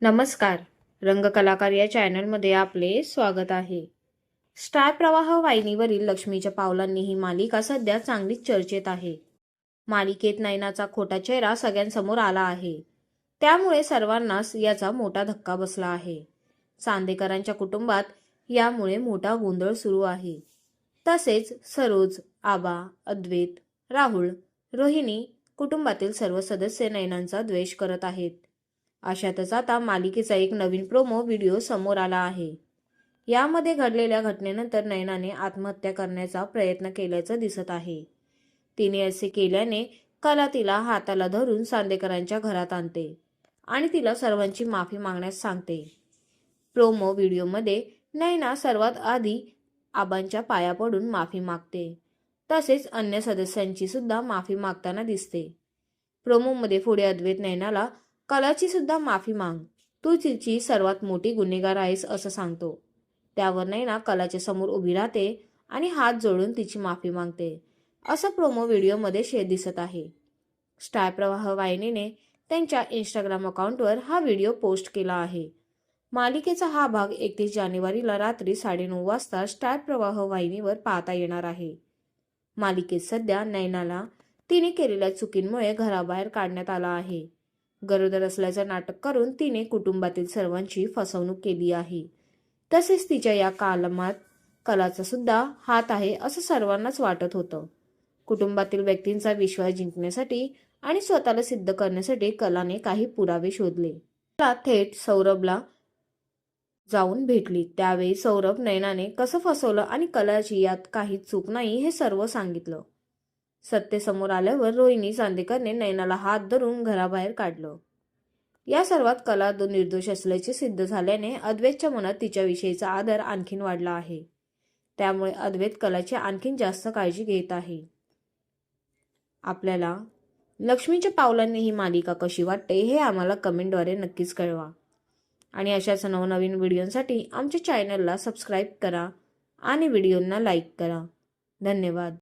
नमस्कार. रंगकलाकार या चॅनलमध्ये आपले स्वागत आहे. स्टार प्रवाह वाहिनीवरील लक्ष्मीच्या पावलांनी ही मालिका सध्या चांगलीच चर्चेत आहे. मालिकेत नयनाचा खोटा चेहरा सगळ्यांसमोर आला आहे. त्यामुळे सर्वांनाच याचा मोठा धक्का बसला आहे. चांदेकरांच्या कुटुंबात यामुळे मोठा गोंधळ सुरू आहे. तसेच सरोज आबा अद्वैत राहुल रोहिणी कुटुंबातील सर्व सदस्य नयनांचा द्वेष करत आहेत. अशातच आता मालिकेचा एक नवीन प्रोमो व्हिडिओ समोर आला आहे. यामध्ये घडलेल्या घटनेनंतर नयनाने आत्महत्या करण्याचा प्रयत्न केल्याचं दिसत आहे. तिने असे केल्याने कला तिला हाताला धरून सांदेकरांच्या घरात आणते आणि तिला सर्वांची माफी मागण्यास सांगते. प्रोमो व्हिडिओमध्ये नयना सर्वात आधी आबांच्या पाया पडून माफी मागते. तसेच अन्य सदस्यांची सुद्धा माफी मागताना दिसते. प्रोमोमध्ये पुढे अद्वैत नयनाला कलाची सुद्धा माफी माग. तू तिची सर्वात मोठी गुन्हेगार आहेस असं सांगतो. त्यावर नैना कलाच्या समोर उभी राहते आणि हात जोडून तिची माफी मागते. असं प्रोमो व्हिडिओमध्ये शे दिसत आहे. स्टार प्रवाह वाहिनीने त्यांच्या इंस्टाग्राम अकाउंटवर हा व्हिडिओ पोस्ट केला आहे. मालिकेचा हा भाग एकतीस जानेवारीला रात्री साडेनऊ वाजता स्टार प्रवाह वाहिनीवर पाहता येणार आहे. मालिकेत सध्या नैनाला तिने केलेल्या चुकींमुळे घराबाहेर काढण्यात आला आहे. गरोदर असल्याचं नाटक करून तिने कुटुंबातील सर्वांची फसवणूक केली आहे. तसेच तिच्या या कालमात कलाचा सुद्धा हात आहे असं सर्वांनाच वाटत होतं. कुटुंबातील व्यक्तींचा विश्वास जिंकण्यासाठी आणि स्वतःला सिद्ध करण्यासाठी कलाने काही पुरावे शोधले. कला थेट सौरभला जाऊन भेटली. त्यावेळी सौरभ नयनाने कसं फसवलं आणि कलाची यात काही चूक नाही हे सर्व सांगितलं. सत्य समोर आल्यावर रोहिणी चांदेकरने नयनाला हात धरून घराबाहेर काढलं. या सर्वात कला निर्दोष असल्याचे सिद्ध झाल्याने अद्वैतच्या मनात तिच्याविषयीचा आदर आणखीन वाढला आहे. त्यामुळे अद्वैत कलाची आणखीन जास्त काळजी घेत आहे. आपल्याला लक्ष्मीच्या पावलांनी ही मालिका कशी वाटते हे आम्हाला कमेंटद्वारे नक्कीच कळवा. आणि अशाच नवनवीन व्हिडिओंसाठी आमच्या चॅनलला सबस्क्राईब करा आणि व्हिडिओंना लाईक करा. धन्यवाद.